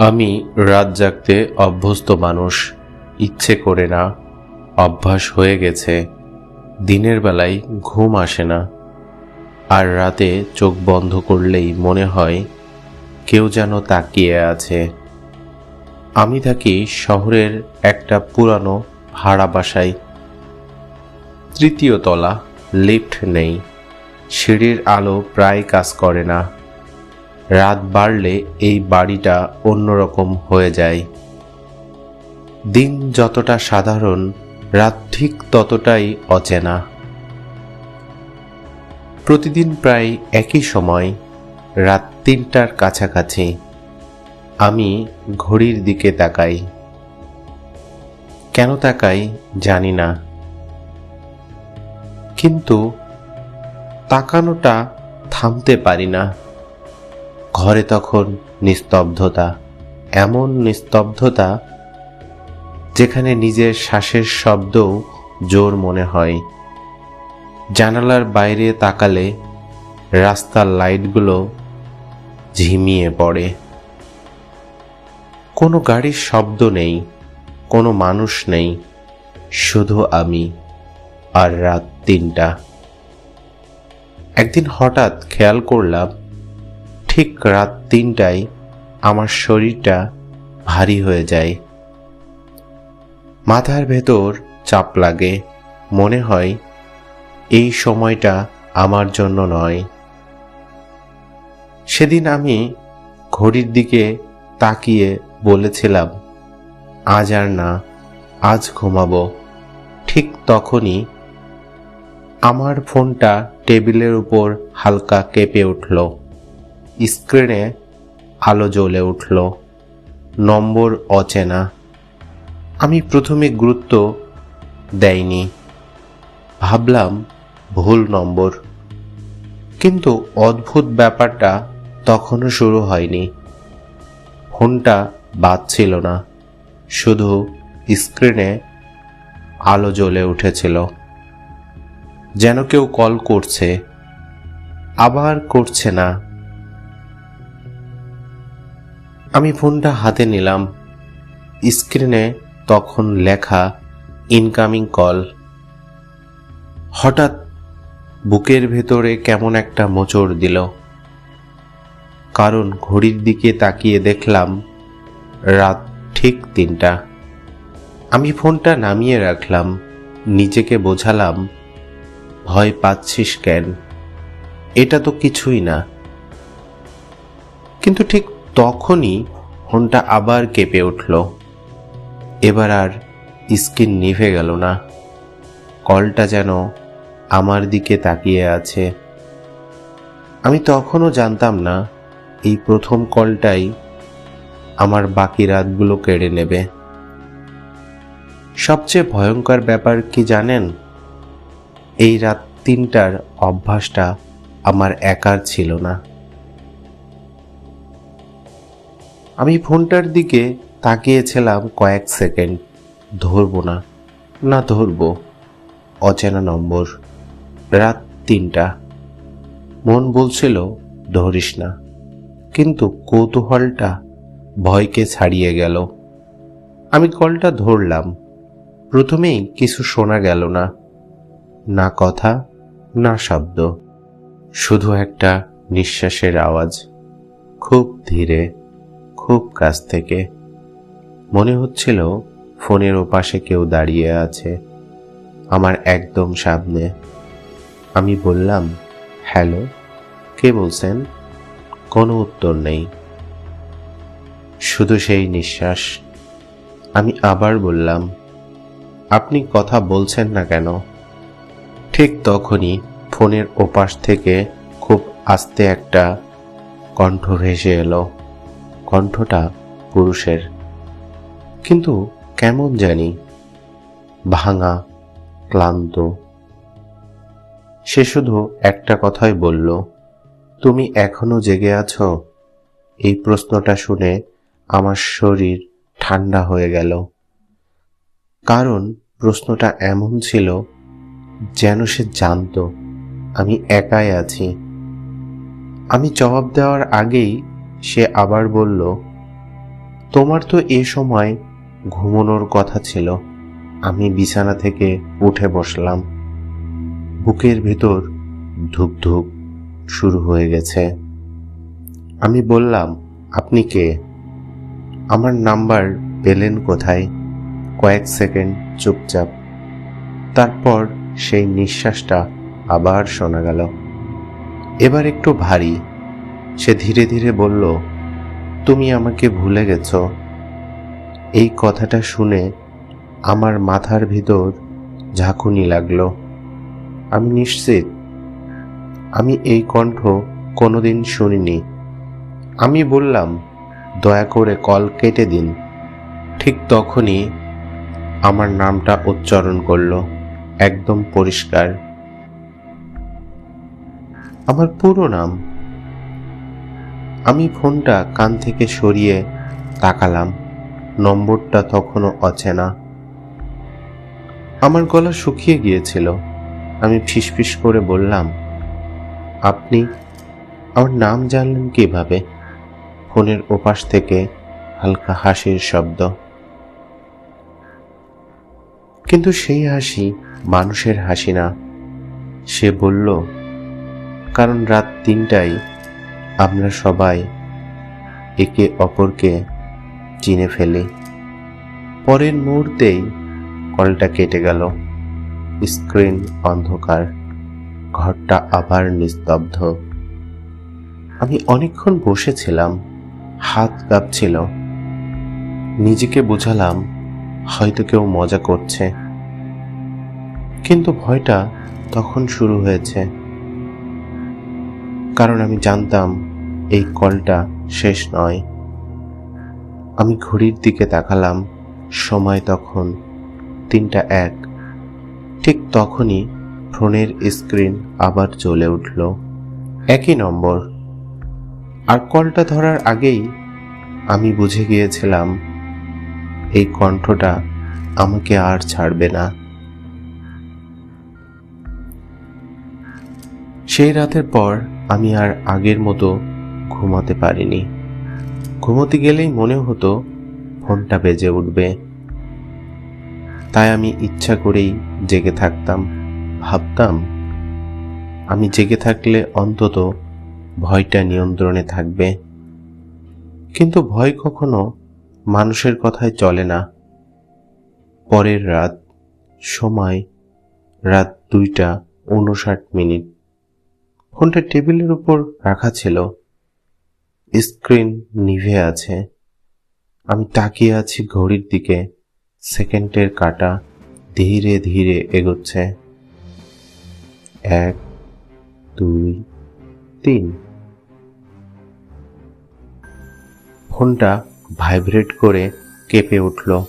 আমি রাত জাগতে অভ্যস্ত মানুষ, ইচ্ছে করে না, অভ্যাস হয়ে গেছে, দিনের বেলায় ঘুম আসে না। আর রাতে চোখ বন্ধ করলেই মনে হয় কেউ যেন তাকিয়ে আছে। আমি থাকি শহরের একটা পুরানো ভাড়া বাসায়। তৃতীয় তলা, লিফট নেই, সিঁড়ির আলো প্রায় কাজ করে না। রাত বাড়লে এই বাড়িটা অন্যরকম হয়ে যায়। দিন যতটা সাধারণ, রাত ঠিক ততটাই অচেনা। প্রতিদিন প্রায় একই সময়, রাত তিনটার কাছাকাছি, আমি ঘড়ির দিকে তাকাই। কেন তাকাই জানি না। কিন্তু তাকানোটা থামতে পারি না। ঘরে তখন নিস্তব্ধতা, এমন নিস্তব্ধতা যেখানে নিজের শ্বাসের শব্দও জোর মনে হয়। জানালার বাইরে তাকালে রাস্তার লাইটগুলো ঝিমিয়ে পড়ে। কোনো গাড়ির শব্দ নেই, কোনো মানুষ নেই, শুধু আমি আর রাত তিনটা। একদিন হঠাৎ খেয়াল করলাম ঠিক রাত তিনটায় আমার শরীরটা ভারী হয়ে যায়। মাথার ভেতর চাপ লাগে। মনে হয় এই সময়টা আমার জন্য নয়। সেদিন আমি ঘড়ির দিকে তাকিয়ে বলেছিলাম, আজ আর না, আজ ঘুমাবো। ঠিক তখনই আমার ফোনটা টেবিলের উপর হালকা কেঁপে উঠল। স্ক্রিনে আলো জ্বলে উঠল। নম্বর অচেনা। আমি প্রথমে গুরুত্ব দেয়নি ভাবলাম ভুল নম্বর। কিন্তু অদ্ভুত ব্যাপারটা তখনও শুরু হয়নি। ফোনটা বাজছিল না। শুধু স্ক্রিনে আলো জ্বলে উঠেছিল। যেন কেউ কল করছে। আবার করছে না। আমি ফোনটা হাতে নিলাম। স্ক্রিনে তখন লেখা, ইনকামিং কল। হঠাৎ বুকের ভেতরে কেমন একটা মোচড় দিল। কারণ ঘড়ির দিকে তাকিয়ে দেখলাম, রাত ঠিক তিনটা। আমি ফোনটা নামিয়ে রাখলাম, নিজেকে বোঝালাম, ভয় পাচ্ছিস কেন? এটা তো কিছুই না। কিন্তু ঠিক তখনই ফোনটা আবার কেঁপে উঠল। এবার আর স্ক্রিন নিভে গেল না। কলটা যেন আমার দিকে তাকিয়ে আছে। আমি তখনও জানতাম না এই প্রথম কলটাই আমার বাকি রাতগুলো কেড়ে নেবে। সবচেয়ে ভয়ঙ্কর ব্যাপার কি জানেন? এই রাত তিনটার অভ্যাসটা আমার একার ছিল না। আমি ফোনটার দিকে তাকিয়েছিলাম কয়েক সেকেন্ড। ধরবো না না ধরবো। অচেনা নম্বর, রাত তিনটা। মন বলছিল, ধরিস না। কিন্তু কৌতূহলটা ভয়কে ছাড়িয়ে গেল। আমি কলটা ধরলাম। প্রথমেই কিছু শোনা গেল না। না কথা, না শব্দ। শুধু একটা নিঃশ্বাসের আওয়াজ। খুব ধীরে। খুব কাছ থেকে। মনে হচ্ছিল ফোনের ওপাশে কেউ দাঁড়িয়ে আছে আমার একদম সামনে। আমি বললাম, হ্যালো, কে বলছেন? কোনো উত্তর নেই। শুধু সেই নিঃশ্বাস। আমি আবার বললাম, আপনি কথা বলছেন না কেন? ঠিক তখনই ফোনের ওপাশ থেকে খুব আস্তে একটা কণ্ঠ ভেসে এলো। কণ্ঠটা পুরুষের। কিন্তু কেমন জানি ভাঙা, ক্লান্ত। সে শুধু একটা কথাই বলল, তুমি এখনও জেগে আছো? এই প্রশ্নটা শুনে আমার শরীর ঠান্ডা হয়ে গেল। কারণ প্রশ্নটা এমন ছিল যেন সে জানতো, আমি একাই আছি। আমি জবাব দেওয়ার আগেই সে আবার বলল, তোমার তো এ সময় ঘুমানোর কথা ছিল। আমি বিছানা থেকে উঠে বসলাম। বুকের ভেতর ধুক ধুক শুরু হয়ে গেছে। আমি বললাম, আপনি কে? আমার নাম্বার পেলেন কোথায়? কয়েক সেকেন্ড চুপচাপ। তারপর সেই নিঃশ্বাসটা আবার শোনা গেল। এবার একটু ভারী। সে ধীরে ধীরে বলল, তুমি আমাকে ভুলে গেছ। এই কথাটা শুনে আমার মাথার ভিতর ঝাঁকুনি লাগল। আমি নিশ্চিত, আমি এই কণ্ঠ কোনোদিন শুনিনি। আমি বললাম, দয়া করে কল কেটে দিন। ঠিক তখনই আমার নামটা উচ্চারণ করল, একদম পরিষ্কার। আমার পুরো নাম আমি ফোনটা কান থেকে সরিয়ে তাকালাম। নম্বরটা তখনও অচেনা। আমার গলা শুকিয়ে গিয়েছিল। আমি ফিসফিস করে বললাম, আপনি আমার নাম জানলেন কীভাবে? ফোনের ওপাশ থেকে হালকা হাসির শব্দ। কিন্তু সেই হাসি মানুষের হাসি না। সে বলল, কারণ রাত তিনটায় আমরা সবাই একে অপরকে চিনে ফেলি। পরের মুহূর্তেই কলটা কেটে গেল। স্ক্রিন অন্ধকার। ঘরটা আবার নিস্তব্ধ। আমি অনেকক্ষণ বসেছিলাম, হাত কাঁপছিল। নিজেকে বোঝালাম, হয়তো কেউ মজা করছে। কিন্তু ভয়টা তখন শুরু হয়েছে। কারণ আমি জানতাম এই কলটা শেষ নয়। আমি ঘড়ির দিকে তাকালাম, সময় তখন তিনটা এক। ঠিক তখনই ফোনের স্ক্রিন আবার জ্বলে উঠল। একই নম্বর। আর কলটা ধরার আগেই আমি বুঝে গিয়েছিলাম, এই কণ্ঠটা আমাকে আর ছাড়বে না। সেই রাতের পর আমি আর আগের মতো ঘুমাতে পারিনি। ঘুমোতে গেলেই মনে হতো ফোনটা বেজে উঠবে। তাই আমি ইচ্ছা করেই জেগে থাকতাম। ভাবতাম, আমি জেগে থাকলে অন্তত ভয়টা নিয়ন্ত্রণে থাকবে। কিন্তু ভয় কখনো মানুষের কথায় চলে না। পরের রাত, সময়, রাত দুইটা উনষাট মিনিট। ফোনটা টেবিলের উপর রাখা ছিল। স্ক্রিন নিভে আছে। আমি তাকিয়ে আছি ঘড়ির দিকে। সেকেন্ডের কাটা ধীরে ধীরে এগোচ্ছে। এক, দুই, তিন। ফোনটা ভাইব্রেট করে কেঁপে উঠল।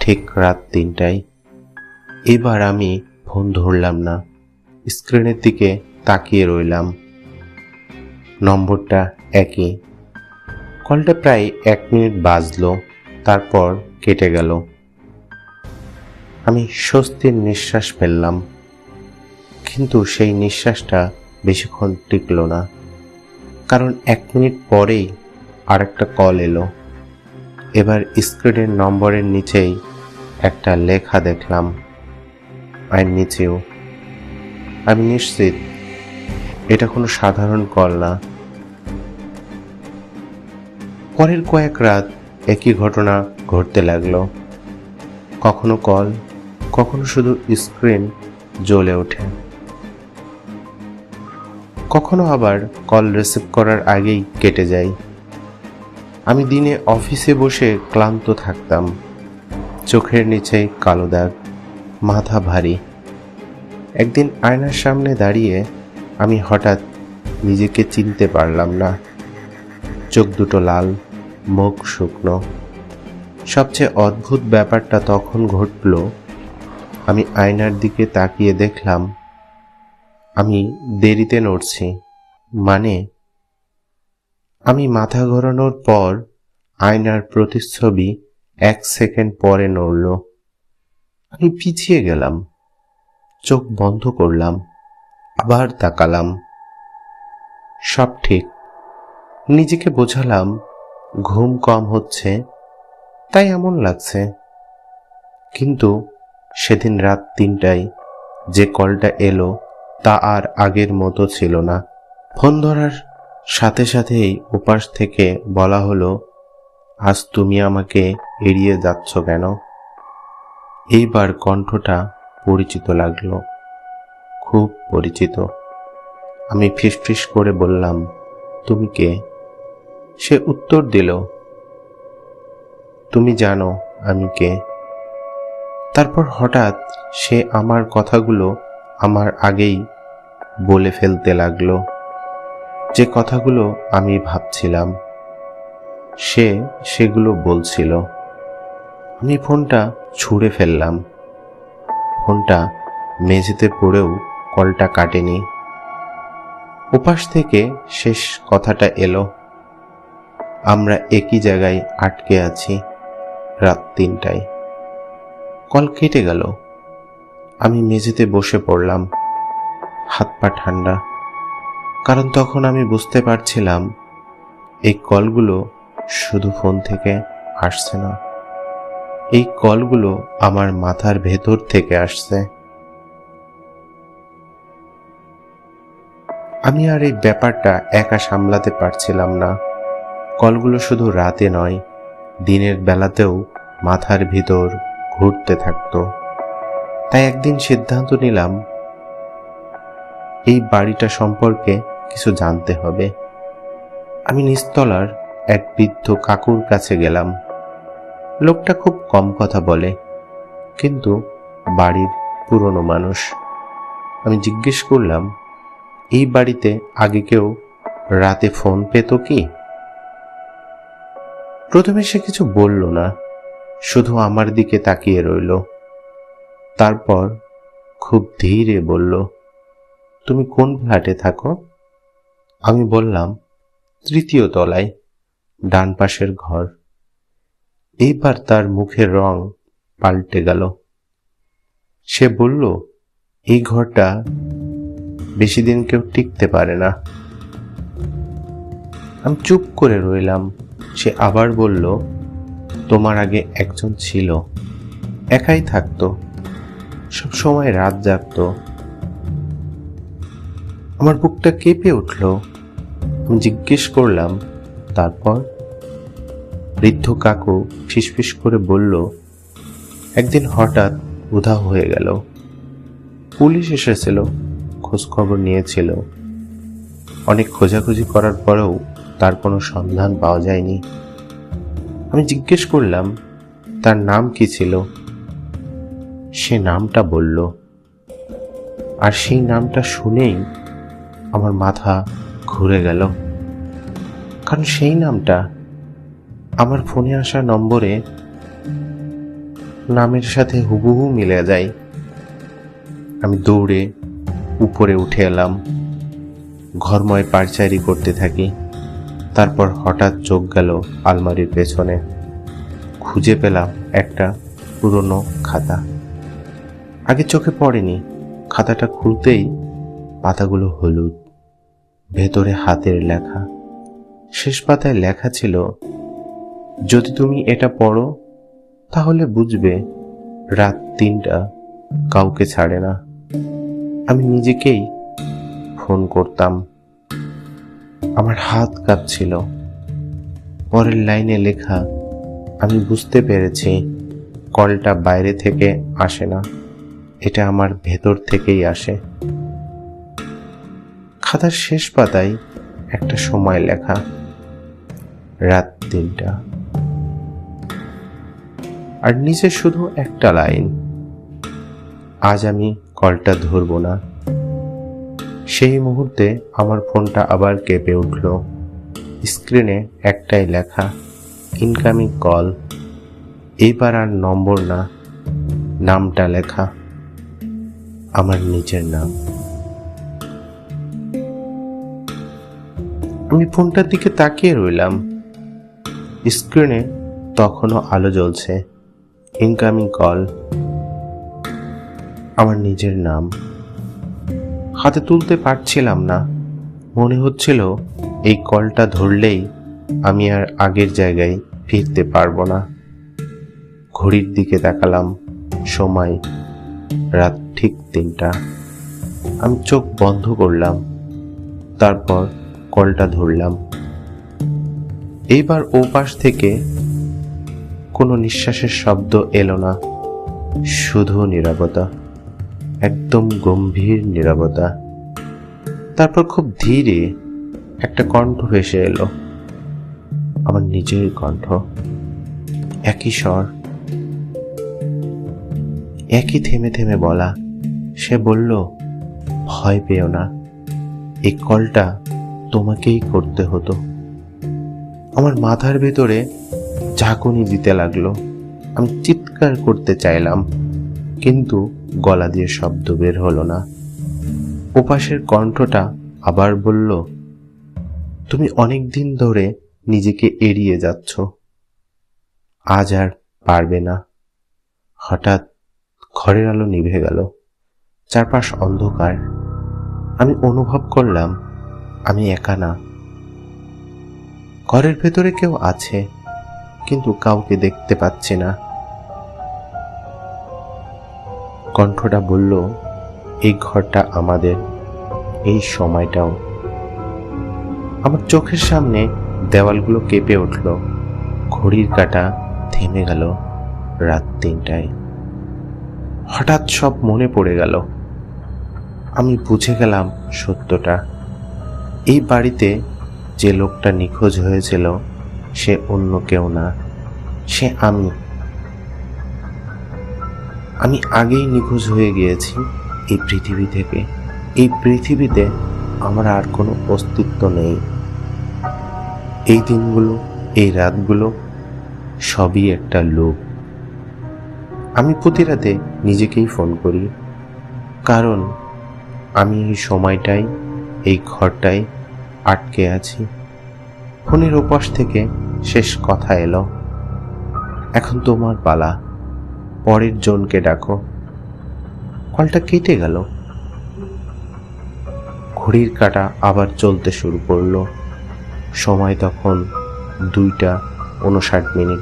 ঠিক রাত তিনটায়। এবার আমি ফোন ধরলাম না। স্ক্রিনের দিকে তাকিয়ে রইলাম। নম্বরটা একই কলটা প্রায় এক মিনিট বাজলো, তারপর কেটে গেল। আমি স্বস্তির নিঃশ্বাস ফেললাম, কিন্তু সেই নিঃশ্বাসটা বেশিক্ষণ টিকল না, কারণ এক মিনিট পরেই আরেকটা কল এলো। এবার স্ক্রিনের নম্বরের নিচেই একটা লেখা দেখলাম আর নিচেও। আমি নিশ্চিত এটা কোনো সাধারণ কল না। পরের কয়েক রাত একই ঘটনা ঘটতে লাগল। কখনো কল, কখনো শুধু স্ক্রিন জ্বলে ওঠে। কখনো আবার কল রিসিভ করার আগেই কেটে যায়। আমি দিনে অফিসে বসে ক্লান্ত থাকতাম। চোখের নিচে কালো দাগ, মাথা ভারী। একদিন আয়নার সামনে দাঁড়িয়ে আমি হঠাৎ নিজেকে চিনতে পারলাম না। চোখ দুটো লাল মুখ শুকনো। সবচেয়ে অদ্ভুত ব্যাপারটা তখন ঘটল, আমি আয়নার দিকে তাকিয়ে দেখলাম, আমি দেরিতে নড়ছি। মানে আমি মাথা ঘোরানোর পর আয়নার প্রতিচ্ছবি এক সেকেন্ড পরে নড়ল। আমি পিছিয়ে গেলাম, চোখ বন্ধ করলাম, আবার তাকালাম। সব ঠিক। নিজেকে বোঝালাম ঘুম কম হচ্ছে, তাই এমন লাগছে। কিন্তু সেদিন রাত তিনটায় যে কলটা এলো, তা আর আগের মতো ছিল না। ফোন ধরার সাথে সাথেই উপাস থেকে বলা হলো, আজ তুমি আমাকে এড়িয়ে যাচ্ছ কেন? এইবার কণ্ঠটা পরিচিত লাগল, খুব পরিচিত। আমি ফিসফিস করে বললাম, তুমি কে? সে উত্তর দিল, তুমি জানো আমি কে। তারপর হঠাৎ সে আমার কথাগুলো আমার আগেই বলে ফেলতে লাগল, যে কথাগুলো আমি ভাবছিলাম। সে সেগুলো বলছিল। আমি ফোনটা ছুঁড়ে ফেললাম। ফোনটা মেঝেতে পড়েও কলটা কাটেনি। উপাস থেকে শেষ কথাটা এলো। আমরা একই জায়গায় আটকে আছি রাত তিনটায়। কল কেটে গেল। আমি মেঝেতে বসে পড়লাম। হাত পা ঠান্ডা। কারণ তখন আমি বুঝতে পারছিলাম এই কলগুলো শুধু ফোন থেকে আসছে না। এই কলগুলো আমার মাথার ভেতর থেকে আসছে। আমি আর এই ব্যাপারটা একা সামলাতে পারছিলাম না। কলগুলো শুধু রাতে নয়, দিনের বেলাতেও মাথার ভিতর ঘুরতে থাকতো। তাই একদিন সিদ্ধান্ত নিলাম, এই বাড়িটা সম্পর্কে কিছু জানতে হবে। আমি নিস্তলার এক বৃদ্ধ কাকুর কাছে গেলাম। লোকটা খুব কম কথা বলে, কিন্তু বাড়ির পুরনো মানুষ। আমি জিজ্ঞেস করলাম, এই বাড়িতে আগে কেউ রাতে ফোন পেত কি? প্রথমে সে কিছু বলল না, শুধু আমার দিকে তাকিয়ে রইল। তারপর খুব ধীরে বলল, তুমি কোন ফ্ল্যাটে থাকো? আমি বললাম, তৃতীয় তলায়, ডান পাশের ঘর। এইবার তার মুখের রং পাল্টে গেল। সে বলল, এই ঘরটা বেশি দিন কেউ টিকতে পারে না। আমি চুপ করে রইলাম। সে আবার বলল, তোমার আগে একজন ছিল। একাই থাকতো। সব সময় রাত জাগতো। আমার বুকটা কেঁপে উঠল। আমি জিজ্ঞেস করলাম, তারপর? বৃদ্ধ কাকু ফিসফিস করে বলল, একদিন হঠাৎ উধাও হয়ে গেল। পুলিশ এসেছিল খোঁজখবর নিয়েছিল। অনেক খোঁজাখুঁজি করার পরেও তার কোনো সন্ধান পাওয়া যায়নি। আমি জিজ্ঞেস করলাম, তার নাম কি ছিল? সে নামটা বলল, আর সেই নামটা শুনেই আমার মাথা ঘুরে গেল। কারণ সেই নামটা আমার ফোনে আসা নম্বরে নামের সাথে হুবহু মিলে যায়। আমি দৌড়ে উপরে উঠে এলাম। ঘরময় পারচারি করতে থাকি। তারপর হঠাৎ চোখ গেল আলমারির পেছনে। খুঁজে পেলাম একটা পুরনো খাতা। আগে চোখে পড়েনি। খাতাটা খুলতেই পাতাগুলো হলুদ। ভেতরে হাতের লেখা। শেষ পাতায় লেখা ছিল, যদি তুমি এটা পড়ো, তাহলে বুঝবে রাত তিনটা কাউকে ছাড়ে না। আমি নিজেকেই ফোন করতাম। আমার হাত কাঁপছিল। পরের লাইনে লেখা, আমি বুঝতে পেরেছি, কলটা বাইরে থেকে আসে না। এটা আমার ভেতর থেকেই আসে। খাতার শেষ পাতায় একটা সময় লেখা, রাত তিনটা। আর নিচে শুধু একটা লাইন, আজ আমি কলটা ধরব না। সেই মুহূর্তে আমার ফোনটা আবার কেঁপে উঠল। স্ক্রিনে একটাই লেখা, ইনকামিং কল। এইবার আর নম্বর না, নামটা লেখা, আমার নিজের নাম। আমি ফোনটার দিকে তাকিয়ে রইলাম। স্ক্রিনে তখনও আলো জ্বলছে, ইনকামিং কল। আমার নিজের নাম। হাতে তুলতে পারছিলাম না। মনে হচ্ছিল এই কলটা ধরলেই আমি আর আগের জায়গায় ফিরতে পারব না। ঘড়ির দিকে তাকালাম, সময়, রাত ঠিক তিনটা। আমি চোখ বন্ধ করলাম, তারপর কলটা ধরলাম। এইবার ও পাশ থেকে কোনো নিঃশ্বাসের শব্দ এলো না, শুধু নীরবতা। একদম গম্ভীর নীরবতা। তারপর খুব ধীরে একটা কণ্ঠ ভেসে এলো। আমার নিজের কণ্ঠ। একই স্বর। একই থেমে থেমে বলা। সে বলল, ভয় পেও না। এই কলটা তোমাকেই করতে হতো। আমার মাথার ভেতরে ঝাঁকুনি দিতে লাগল। আমি চিৎকার করতে চাইলাম। কিন্তু গলা দিয়ে শব্দ বের হলো না। ওপাশের কণ্ঠটা আবার বলল, তুমি অনেক দিন ধরে নিজেকে এড়িয়ে যাচ্ছ। আজ আর পারবে না। হঠাৎ ঘরের আলো নিভে গেল। চারপাশ অন্ধকার। আমি অনুভব করলাম, আমি একা না। ঘরের ভেতরে কেউ আছে, কিন্তু কাউকে দেখতে পাচ্ছি না। কণ্ঠটা বলল, এই ঘরটা আমাদের, এই সময়টাও। আমার চোখের সামনে দেওয়ালগুলো কেঁপে উঠল। ঘড়ির কাঁটা থেমে গেল রাত তিনটায়। হঠাৎ সব মনে পড়ে গেল। আমি বুঝে গেলাম সত্যটা। এই বাড়িতে যে লোকটা নিখোঁজ হয়েছিল, সে অন্য কেউ না। সে আমি। আমি আগেই নিখোঁজ হয়ে গিয়েছি এই পৃথিবী থেকে। এই পৃথিবীতে আমার আর কোনো অস্তিত্ব নেই। এই দিনগুলো, এই রাতগুলো সবই একটা লোক আমি প্রতি রাতে নিজেকেই ফোন করি, কারণ আমি এই সময়টাই, এই ঘরটাই আটকে আছি। ফোনের ওপাশ থেকে শেষ কথা এলো, এখন তোমার পালা। পরের জনকে ডাকো। কলটা কেটে গেল। ঘড়ির কাঁটা আবার চলতে শুরু করল। সময় তখন দুইটা উনষাট মিনিট।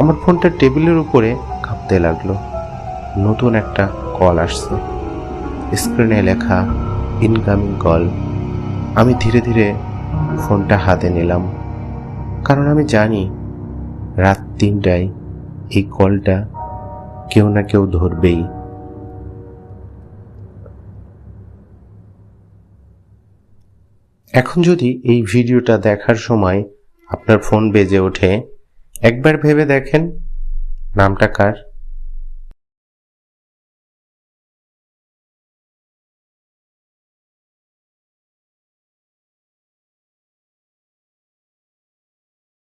আমার ফোনটা টেবিলের উপরে কাঁপতে লাগল। নতুন একটা কল আসছে। স্ক্রিনে লেখা, ইনকামিং কল। আমি ধীরে ধীরে ফোনটা হাতে নিলাম। কারণ আমি জানি, রাত তিনটায় এই কলটা কেউ না কেউ ধরবেই। এখন যদি এই ভিডিওটা দেখার সময় আপনার ফোন বেজে ওঠে, একবার ভেবে দেখেন নামটা কার।